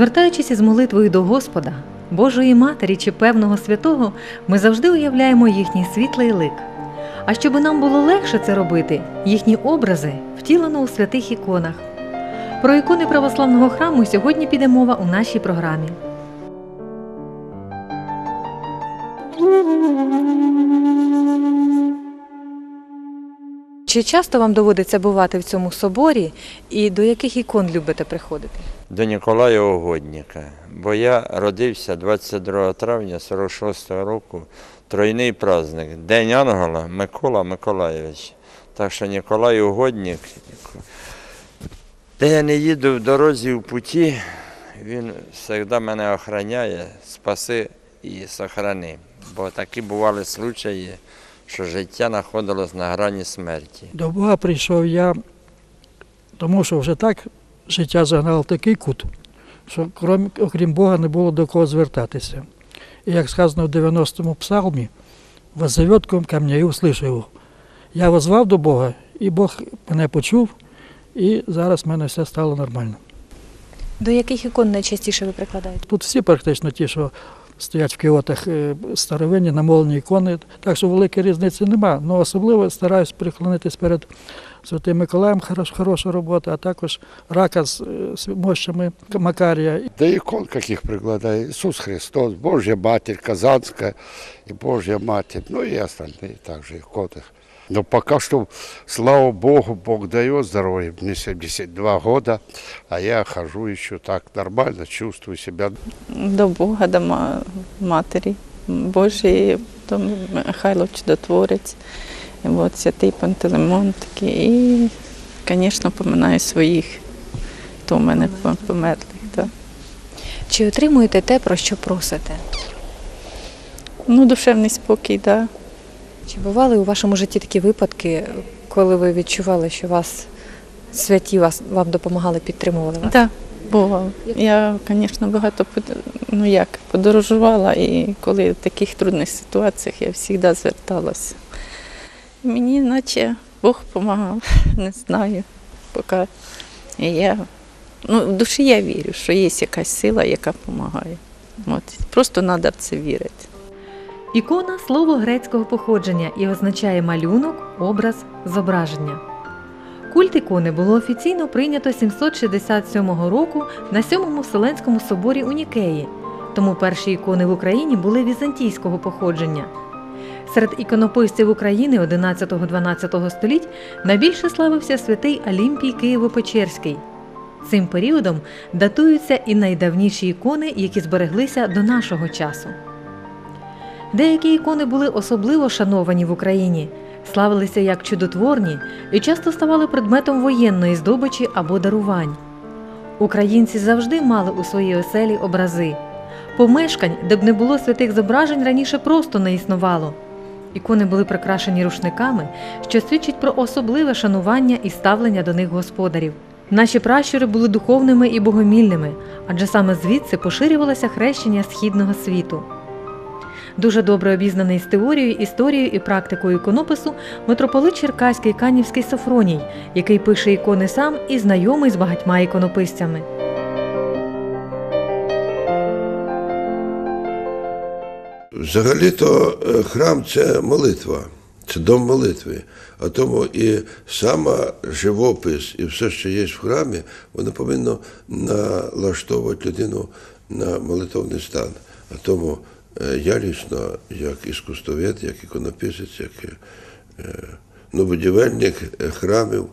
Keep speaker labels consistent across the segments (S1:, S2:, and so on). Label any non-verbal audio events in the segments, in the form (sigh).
S1: Звертаючись із молитвою до Господа, Божої Матері чи певного святого, ми завжди уявляємо їхній світлий лик. А щоб нам було легше це робити, їхні образи втілено у святих іконах. Про ікони православного храму сьогодні піде мова у нашій програмі. Чи часто вам доводиться бувати в цьому соборі і до яких ікон любите приходити?
S2: До Ніколая Угодника. Бо я родився 22 травня 46-го року, тройний праздник, День Ангела Микола Миколаєвич. Так що Ніколай Угодник, де я не їду в дорозі в путі, він завжди мене охороняє, спаси і сохрани. Бо такі бували случаї, що життя знаходилось на грані смерті.
S3: До Бога прийшов я, тому що вже так життя загнало в такий кут, що крім, окрім Бога не було до кого звертатися. І як сказано в 90-му псалмі, «Воззовет ко мне і услышу його». Я возвав до Бога, і Бог мене почув, і зараз в мене все стало нормально.
S1: До яких ікон найчастіше ви прикладаєте?
S3: Тут всі практично ті, що стоять в кіотах е, старовинні, намолені ікони, так що великої різниці нема. Ну особливо стараюсь приклонитись перед Святим Миколаєм, хорош- хороша робота, а також рака з, мощами Макарія.
S4: Да икон каких прикладаю. Иисус Христос, Божья Матерь, Казанская и Божья Матерь. Ну и остальные также иконы. Но пока что, слава Богу, Бог дает здоровье. Мне 72 года, а я хожу еще так нормально, чувствую себя.
S5: до Бога, до Матері Божої, до Михайло Чудотворець, і от святий Пантелеймон такий. І, звісно, поминаю своїх, хто в мене померлих. Так.
S1: Чи отримуєте те, про що просите?
S5: Ну, душевний спокій, так. Да.
S1: Чи бували у вашому житті такі випадки, коли ви відчували, що вас святі вас вам допомагали, підтримували вас?
S5: Так, бувало. Я, звісно, багато ну як, подорожувала, і коли в таких трудних ситуаціях я завжди зверталася. Мені наче Бог допомагав, (laughs) не знаю, поки я. Ну, в душі я вірю, що є якась сила, яка допомагає. От. Просто треба в це вірити.
S1: Ікона слово грецького походження і означає малюнок, образ, зображення. Культ ікони було офіційно прийнято 767 року на Сьомому Вселенському соборі у Нікеї, тому перші ікони в Україні були візантійського походження. Серед іконописців України 11-12 століть найбільше славився святий Алімпій Києво-Печерський. Цим періодом датуються і найдавніші ікони, які збереглися до нашого часу. Деякі ікони були особливо шановані в Україні, славилися як чудотворні і часто ставали предметом воєнної здобичі або дарувань. Українці завжди мали у своїй оселі образи. Помешкань, де б не було святих зображень, раніше просто не існувало. Ікони були прикрашені рушниками, що свідчить про особливе шанування і ставлення до них господарів. Наші пращури були духовними і богомільними, адже саме звідси поширювалося хрещення східного світу. Дуже добре обізнаний з теорією, історією і практикою іконопису митрополит Черкаський Канівський Софроній, який пише ікони сам і знайомий з багатьма іконописцями.
S6: Взагалі-то е, храм це молитва, це дом молитви. А тому і сама живопис, і все, що є в храмі, воно повинно налаштовувати людину на молитовний стан. А тому е, я лічно, як іскусствовед, як іконописець, як е, ну, будівельник храмів,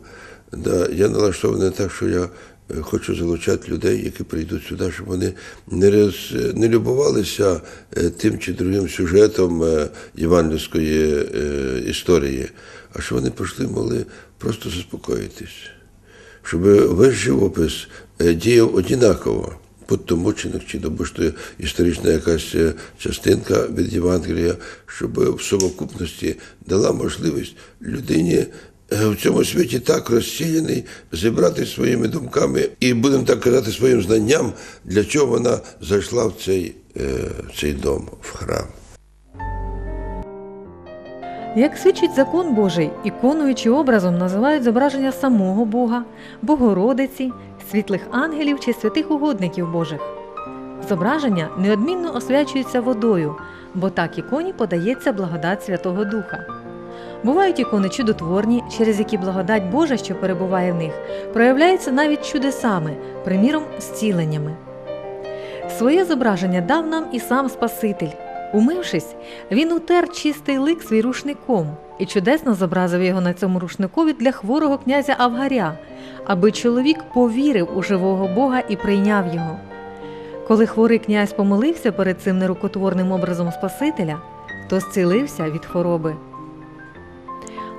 S6: да, я налаштований так, що я хочу залучати людей, які прийдуть сюди, щоб вони не, роз, не любувалися е, тим чи другим сюжетом е, євангельської е, історії, а щоб вони прийшли могли просто заспокоїтись, щоб весь живопис е, діяв однаково. Будь то мученик чи то то історична якась е, частинка від Євангелія, щоб в совокупності дала можливість людині е, в цьому світі так розсіяний зібрати своїми думками і, будемо так казати, своїм знанням, для чого вона зайшла в цей, е, в цей дом, в храм.
S1: Як свідчить закон Божий, іконою чи образом називають зображення самого Бога, Богородиці, світлих ангелів чи святих угодників Божих. Зображення неодмінно освячується водою, бо так іконі подається благодать Святого Духа. Бувають ікони чудотворні, через які благодать Божа, що перебуває в них, проявляється навіть чудесами, приміром, зціленнями. Своє зображення дав нам і сам Спаситель. Умившись, він утер чистий лик свій рушником і чудесно зобразив його на цьому рушникові для хворого князя Авгаря, аби чоловік повірив у живого Бога і прийняв його. Коли хворий князь помолився перед цим нерукотворним образом Спасителя, то зцілився від хвороби.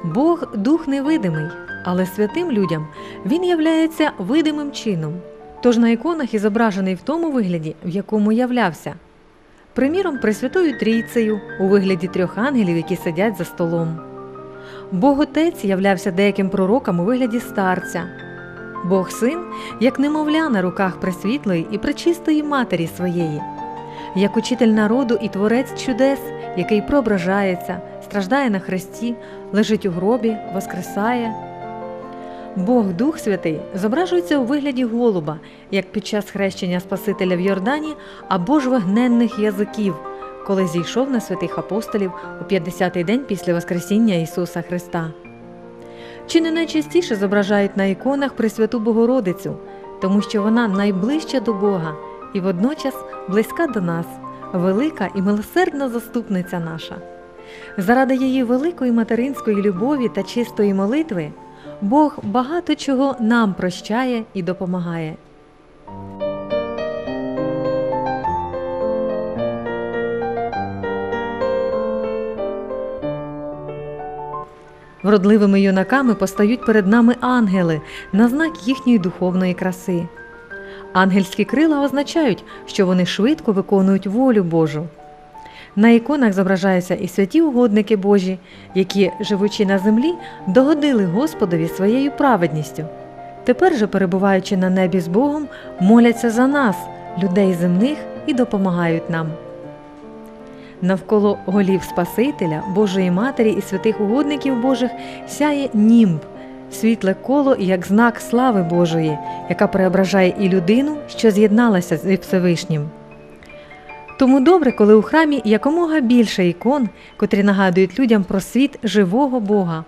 S1: Бог дух невидимий, але святим людям він являється видимим чином, тож на іконах і зображений в тому вигляді, в якому являвся. Приміром, Пресвятою Трійцею у вигляді трьох ангелів, які сидять за столом. Бог Отець являвся деяким пророком у вигляді старця. Бог Син, як немовля на руках пресвітлої і пречистої матері своєї, як учитель народу і творець чудес, який проображається, страждає на хресті, лежить у гробі, воскресає. Бог Дух Святий зображується у вигляді голуба, як під час хрещення Спасителя в Йордані або ж вогненних язиків, коли зійшов на святих апостолів у 50-й день після Воскресіння Ісуса Христа. Чи не найчастіше зображають на іконах Пресвяту Богородицю, тому що вона найближча до Бога і водночас близька до нас, велика і милосердна заступниця наша. Заради її великої материнської любові та чистої молитви Бог багато чого нам прощає і допомагає. Вродливими юнаками постають перед нами ангели на знак їхньої духовної краси. Ангельські крила означають, що вони швидко виконують волю Божу. На іконах зображаються і святі угодники Божі, які, живучи на землі, догодили Господові своєю праведністю. Тепер же, перебуваючи на небі з Богом, моляться за нас, людей земних, і допомагають нам. Навколо голів Спасителя, Божої Матері і святих угодників Божих сяє німб, світле коло як знак слави Божої, яка преображає і людину, що з'єдналася з Всевишнім. Тому добре, коли у храмі якомога більше ікон, котрі нагадують людям про світ живого Бога.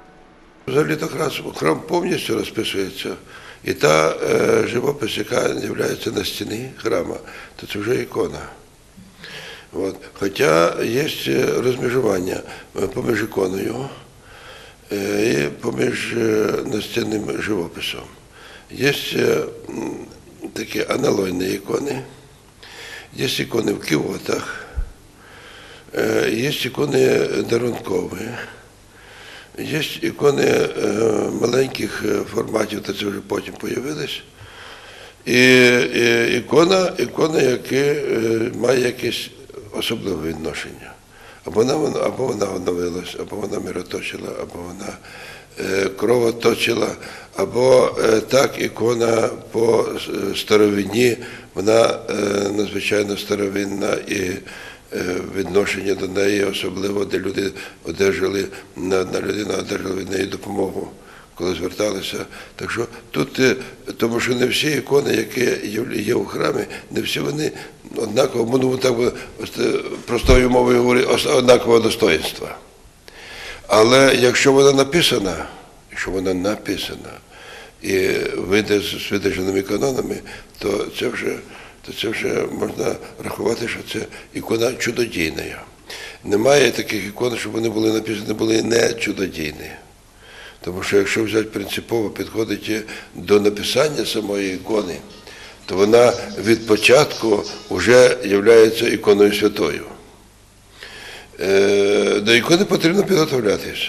S6: Взагалі так раз храм повністю розписується, і та е, живопис, яка з'являється на стіні храма, то це вже ікона. От. Хоча є е, розмежування е, поміж іконою е, і поміж настінним живописом. Є такі аналогні ікони, є ікони в кіотах, е, є ікони дарункові. Є ікони е, маленьких е, форматів, то це вже потім з'явились. І, ікона, ікона, яка має якесь особливе відношення. Або або вона оновилась, або вона мироточила, або вона кровоточила, або е, так ікона по е, старовині, вона е, надзвичайно старовинна і е, відношення до неї, особливо, де люди одержали, одна людина одержала від неї допомогу, коли зверталися. Так що тут, е, тому що не всі ікони, які є- у храмі, не всі вони однаково, ну так е, простою мовою говорити, однакового достоїнства. Але якщо вона написана, якщо вона написана і вийде з видержаними канонами, то це вже, то це вже можна рахувати, що це ікона чудодійна. Немає таких ікон, щоб вони були написані, були не чудодійні. Тому що якщо взяти принципово підходити до написання самої ікони, то вона від початку вже є іконою святою. Е, До ікони потрібно підготовлятися.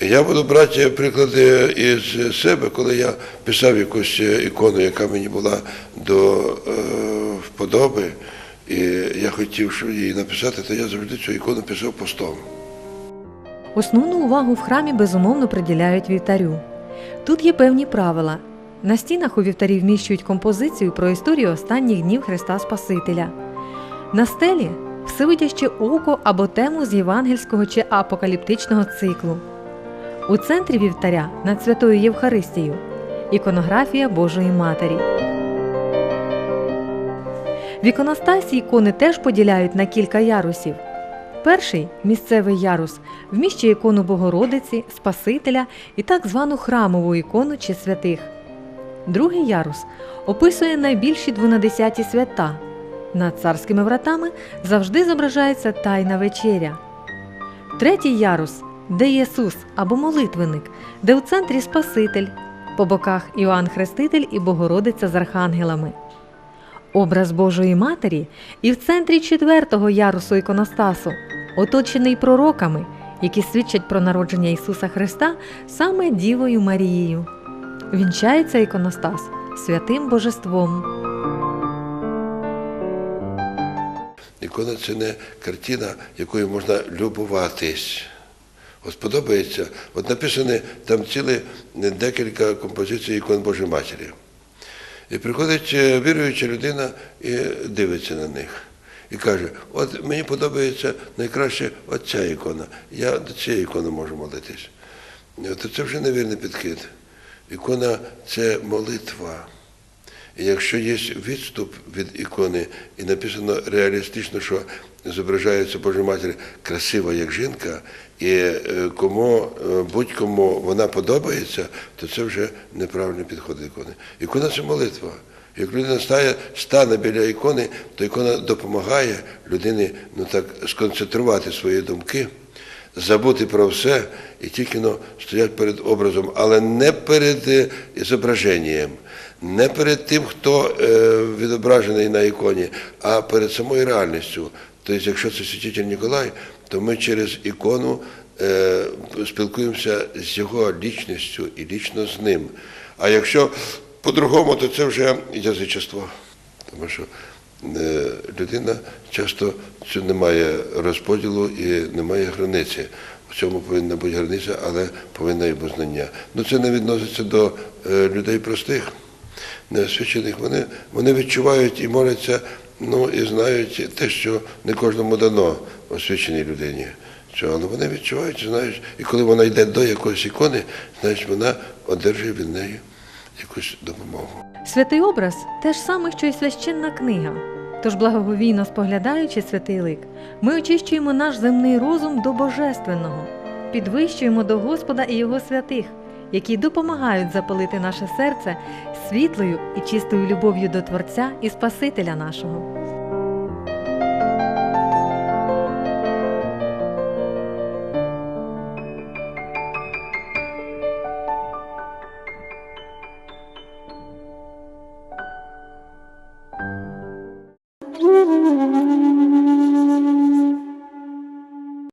S6: Я буду брати приклади із себе, коли я писав якусь ікону, яка мені була до е, вподоби, і я хотів її написати, то я завжди цю ікону писав постом.
S1: Основну увагу в храмі безумовно приділяють вівтарю. Тут є певні правила. На стінах у вівтарі вміщують композицію про історію останніх днів Христа Спасителя. На стелі всевидяще око або тему з євангельського чи апокаліптичного циклу. У центрі вівтаря над святою Євхаристією іконографія Божої Матері. В іконостасі ікони теж поділяють на кілька ярусів. Перший місцевий ярус вміщує ікону Богородиці, Спасителя і так звану храмову ікону чи святих. Другий ярус описує найбільші двонадесяті свята. Над царськими вратами завжди зображається Тайна вечеря. Третій ярус де Ісус або молитвенник, де у центрі Спаситель, по боках Іоанн Хреститель і Богородиця з архангелами. Образ Божої Матері і в центрі четвертого ярусу іконостасу, оточений пророками, які свідчать про народження Ісуса Христа саме Дівою Марією. Вінчається іконостас святим божеством.
S6: Ікона це не картина, якою можна любуватись. От сподобається, от написане там ціле декілька композицій ікон Божої Матері. І приходить е, віруюча людина і дивиться на них. І каже, от мені подобається найкраще от ця ікона. Я до цієї ікони можу молитись. Е, То це вже невірний підхід. Ікона це молитва. Якщо є відступ від ікони, і написано реалістично, що зображається Божа Матір красива як жінка, і е, кому е, будь-кому вона подобається, то це вже неправильний підход до ікони. Ікона це молитва. Як людина стає, стане біля ікони, то ікона допомагає людині ну так сконцентрувати свої думки, забути про все і тільки ну, стоять перед образом, але не перед е, зображенням, не перед тим, хто е, відображений на іконі, а перед самою реальністю. Тобто, якщо це святитель Ніколай, то ми через ікону е, спілкуємося з його лічністю і лічно з ним. А якщо по-другому, то це вже язичество. Тому що людина часто не має розподілу і немає границі. В цьому повинна бути границя, але повинна і бути знання. Ну це не відноситься до е, людей простих, неосвячених. Вони, вони відчувають і моляться, ну і знають те, що не кожному дано освяченій людині. Але вони відчувають, знають, і коли вона йде до якоїсь ікони, значить вона одержує від неї якусь допомогу.
S1: Святий образ те ж саме, що й священна книга. Тож, благоговійно споглядаючи святий лик, ми очищуємо наш земний розум до божественного, підвищуємо до Господа і Його святих, які допомагають запалити наше серце світлою і чистою любов'ю до Творця і Спасителя нашого.